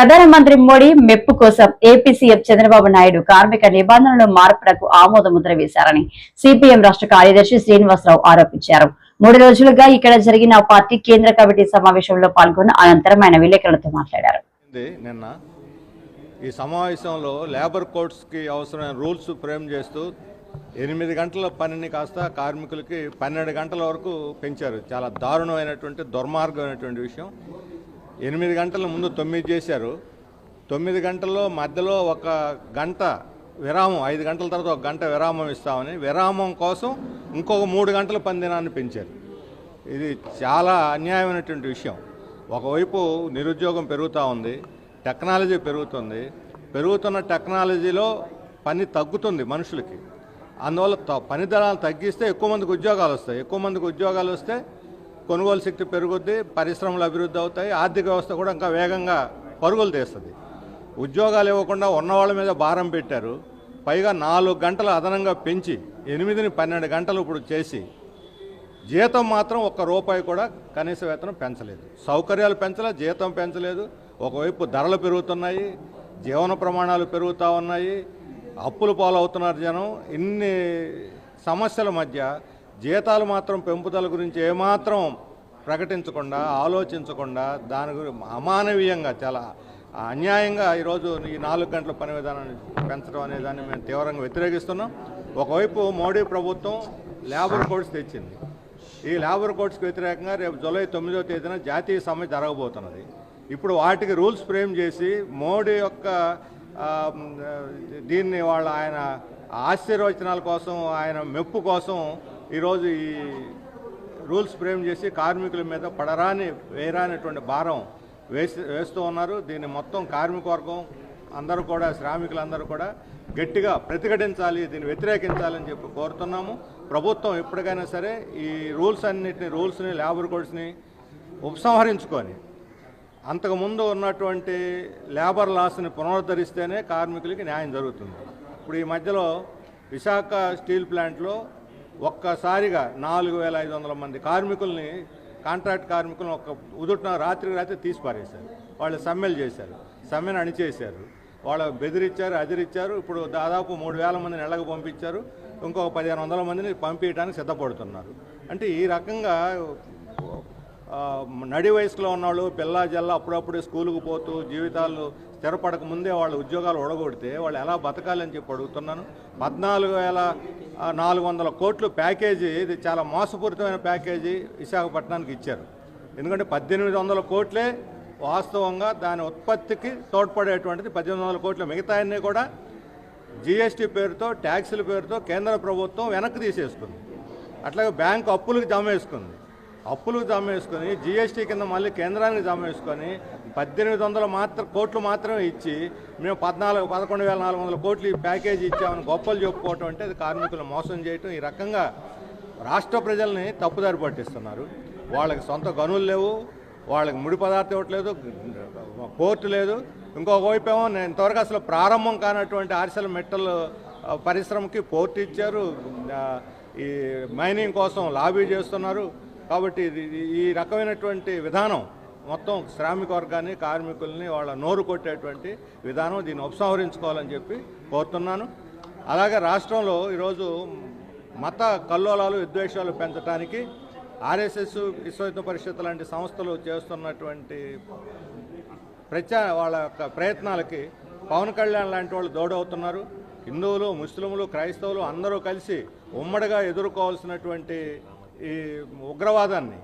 ప్రధానమంత్రి మోడీ మెప్పు కోసం ఏపీ సీఎం చంద్రబాబు నాయుడు కార్మిక నిబంధనలు మార్పులకు ఆమోద ముద్ర వేశారని సిపిఎం రాష్ట్ర కార్యదర్శి శ్రీనివాసరావు ఆరోపించారు. మూడు రోజులుగా ఇక్కడ జరిగిన పార్టీ కేంద్ర కమిటీ సమావేశంలో పాల్గొన్న అనంతరం ఆయన విలేకరులతో మాట్లాడారు. నిన్న ఈ సమావేశంలో లేబర్ కోడ్స్కి అవసరమైన రూల్స్ ఫ్రేమ్ చేస్తూ ఎనిమిది గంటల పనిని కాస్త కార్మికులకి పన్నెండు గంటల వరకు పెంచారు. చాలా దారుణమైనటువంటి దుర్మార్గమైనటువంటి విషయం. ఎనిమిది గంటల ముందు తొమ్మిది చేశారు. తొమ్మిది గంటల్లో మధ్యలో ఒక గంట విరామం ఐదు గంటల తర్వాత ఒక గంట విరామం ఇస్తామని విరామం కోసం ఇంకొక మూడు గంటల పని దినాన్ని పెంచారు. ఇది చాలా అన్యాయమైనటువంటి విషయం. ఒకవైపు నిరుద్యోగం పెరుగుతూ ఉంది టెక్నాలజీ పెరుగుతుంది. పెరుగుతున్న టెక్నాలజీలో పని తగ్గుతుంది మనుషులకి. అందువల్ల త- పని ధరలు తగ్గిస్తే ఎక్కువ మందికి ఉద్యోగాలు వస్తాయి. ఎక్కువ మందికి ఉద్యోగాలు వస్తే కొనుగోలు శక్తి పెరుగుద్ది పరిశ్రమలు అభివృద్ధి అవుతాయి ఆర్థిక వ్యవస్థ కూడా ఇంకా వేగంగా పరుగులు తీస్తుంది. ఉద్యోగాలు ఇవ్వకుండా ఉన్న వాళ్ళ మీద భారం పెట్టారు. పైగా నాలుగు గంటలు అదనంగా పెంచి ఎనిమిదిని పన్నెండు గంటలు ఇప్పుడు చేసి జీతం మాత్రం ఒక్క రూపాయి కూడా కనీస వేతనం పెంచలేదు. సౌకర్యాలు పెంచలే జీతం పెంచలేదు. ఒకవైపు ధరలు పెరుగుతున్నాయి జీవన ప్రమాణాలు పెరుగుతూ ఉన్నాయి అప్పులు పాలవుతున్నారు జనం. ఇన్ని సమస్యల మధ్య జీతాలు మాత్రం పెంపుదల గురించి ఏమాత్రం ప్రకటించకుండా ఆలోచించకుండా దాని గురించి అమానవీయంగా చాలా అన్యాయంగా ఈరోజు ఈ నాలుగు గంటల పని విధానాన్ని పెంచడం అనే దాన్ని మేము తీవ్రంగా వ్యతిరేకిస్తున్నాం. ఒకవైపు మోడీ ప్రభుత్వం లేబర్ కోడ్స్ తెచ్చింది. ఈ లేబర్ కోడ్స్కి వ్యతిరేకంగా రేపు జూలై తొమ్మిదో తేదీన జాతీయ సమ్మె జరగబోతున్నది. ఇప్పుడు వాటికి రూల్స్ ఫ్రేమ్ చేసి మోడీ యొక్క దీన్ని వాళ్ళ ఆయన ఆశీర్వచనాల కోసం ఆయన మెప్పు కోసం ఈరోజు ఈ రూల్స్ ఫ్రేమ్ చేసి కార్మికుల మీద పడరాని వేయరానటువంటి భారం వేసి వేస్తూ ఉన్నారు. దీన్ని మొత్తం కార్మిక వర్గం అందరూ కూడా శ్రామికులందరూ కూడా గట్టిగా ప్రతిఘటించాలి దీన్ని వ్యతిరేకించాలని చెప్పి కోరుతున్నాము. ప్రభుత్వం ఎప్పటికైనా సరే ఈ రూల్స్ అన్నిటిని రూల్స్ని లేబర్ కోడ్స్ని ఉపసంహరించుకొని అంతకుముందు ఉన్నటువంటి లేబర్ లాస్ని పునరుద్ధరిస్తేనే కార్మికులకి న్యాయం జరుగుతుంది. ఇప్పుడు ఈ మధ్యలో విశాఖ స్టీల్ ప్లాంట్లో ఒక్కసారిగా నాలుగు వేల ఐదు వందల మంది కార్మికుల్ని కాంట్రాక్ట్ కార్మికులను ఒక ఉదుటిన రాత్రికి రాత్రి తీసి పారేశారు వాళ్ళు సమ్మెలు చేశారు. సమ్మెను అణిచేశారు. వాళ్ళ బెదిరిచ్చారు అదిరిచ్చారు. ఇప్పుడు దాదాపు మూడు వేల మందిని నెలకు పంపించారు. ఇంకొక పదిహేను వందల మందిని పంపించడానికి సిద్ధపడుతున్నారు. అంటే ఈ రకంగా నడి వయసులో ఉన్నవాళ్ళు పిల్ల జల్ల అప్పుడప్పుడే స్కూలుకు పోతూ జీవితాలు స్థిరపడక ముందే వాళ్ళ ఉద్యోగాలు ఒడగొడితే వాళ్ళు ఎలా బతకాలని చెప్పి అడుగుతున్నాను. పద్నాలుగు వేల నాలుగు వందల కోట్లు ప్యాకేజీ ఇది చాలా మోసపూరితమైన ప్యాకేజీ విశాఖపట్నానికి ఇచ్చారు. ఎందుకంటే పద్దెనిమిది వందల కోట్లే వాస్తవంగా దాని ఉత్పత్తికి తోడ్పడేటువంటిది పద్దెనిమిది వందల కోట్లు మిగతా అన్నీ కూడా జీఎస్టీ పేరుతో ట్యాక్సుల పేరుతో కేంద్ర ప్రభుత్వం వెనక్కి తీసేసుకుంది. అట్లాగే బ్యాంకు అప్పులకు జమ వేసుకుంది అప్పులు జమ వేసుకొని జీఎస్టీ కింద మళ్ళీ కేంద్రానికి జమ వేసుకొని పద్దెనిమిది వందల మాత్రం కోట్లు మాత్రమే ఇచ్చి మేము పద్నాలుగు పదకొండు వేల నాలుగు వందల కోట్లు ఈ ప్యాకేజీ ఇచ్చామని గొప్పలు చెప్పుకోవటం అంటే అది కార్మికులు మోసం చేయటం. ఈ రకంగా రాష్ట్ర ప్రజల్ని తప్పుదారి పట్టిస్తున్నారు. వాళ్ళకి సొంత గనులు లేవు వాళ్ళకి ముడి పదార్థం ఇవ్వట్లేదు పోర్టు లేదు. ఇంకొక వైపు ఏమో నేను ఇంతవరకు అసలు ప్రారంభం కానటువంటి ఆర్సెల్ మెట్టల్ పరిశ్రమకి పోర్టు ఇచ్చారు. ఈ మైనింగ్ కోసం లాబీ చేస్తున్నారు. కాబట్టి ఇది- ఈ రకమైనటువంటి విధానం మొత్తం శ్రామిక వర్గాన్ని కార్మికుల్ని వాళ్ళ నోరు కొట్టేటువంటి విధానం దీన్ని ఉపసంహరించుకోవాలని చెప్పి కోరుతున్నాను. అలాగే రాష్ట్రంలో ఈరోజు మత కల్లోలాలు విద్వేషాలు పెంచడానికి ఆర్ఎస్ఎస్ విశ్వహిత పరిషత్ లాంటి సంస్థలు చేస్తున్నటువంటి ప్రచార వాళ్ళ యొక్క ప్రయత్నాలకి పవన్ కళ్యాణ్ లాంటి వాళ్ళు దోడవుతున్నారు. హిందువులు ముస్లింలు క్రైస్తవులు అందరూ కలిసి ఉమ్మడిగా ఎదుర్కోవాల్సినటువంటి ఈ ఉగ్రవాదాన్ని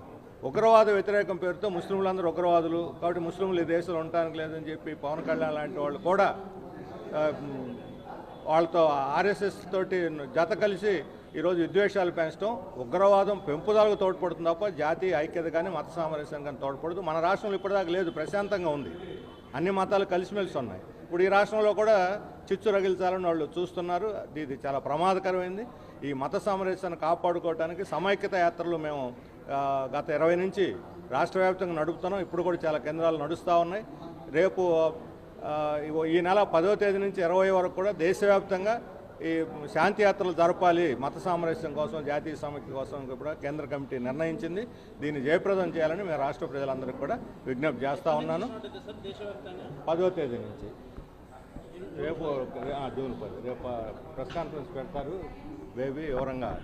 ఉగ్రవాద వ్యతిరేకం పేరుతో ముస్లింలందరూ ఉగ్రవాదులు. కాబట్టి ముస్లింలు ఈ దేశంలో ఉండటానికి లేదని చెప్పి పవన్ కళ్యాణ్ లాంటి వాళ్ళు కూడా వాళ్ళతో ఆర్ఎస్ఎస్ తోటి జత కలిసి ఈరోజు విద్వేషాలు పెంచడం ఉగ్రవాదం పెంపుదలకు తోడ్పడుతుంది తప్ప జాతీయ ఐక్యత కానీ మత సామరస్యం కానీ తోడ్పడదు. మన రాష్ట్రంలో ఇప్పటిదాకా లేదు ప్రశాంతంగా ఉంది. అన్ని మతాలు కలిసిమెలిసి ఉన్నాయి. ఇప్పుడు ఈ రాష్ట్రంలో కూడా చిచ్చు రగిల్చాలని వాళ్ళు చూస్తున్నారు. ఇది చాలా ప్రమాదకరమైంది. ఈ మత సామరస్యాన్ని కాపాడుకోవడానికి సమైక్యత యాత్రలు మేము గత ఇరవై నుంచి రాష్ట్ర వ్యాప్తంగా నడుపుతున్నాం. ఇప్పుడు కూడా చాలా కేంద్రాలు నడుస్తూ ఉన్నాయి. రేపు ఈ నెల పదవ తేదీ నుంచి ఇరవై వరకు కూడా దేశవ్యాప్తంగా ఈ శాంతి యాత్రలు జరపాలి. మత సామరస్యం కోసం జాతీయ సమైక్య కోసం కూడా కేంద్ర కమిటీ నిర్ణయించింది. దీన్ని జయప్రదం చేయాలని మేము రాష్ట్ర ప్రజలందరికీ కూడా విజ్ఞప్తి చేస్తూ ఉన్నాను. పదవ తేదీ నుంచి. రేపు దేవుని పది రేపు ప్రెస్ కాన్ఫరెన్స్ పెడతారు. వేవి వివరంగా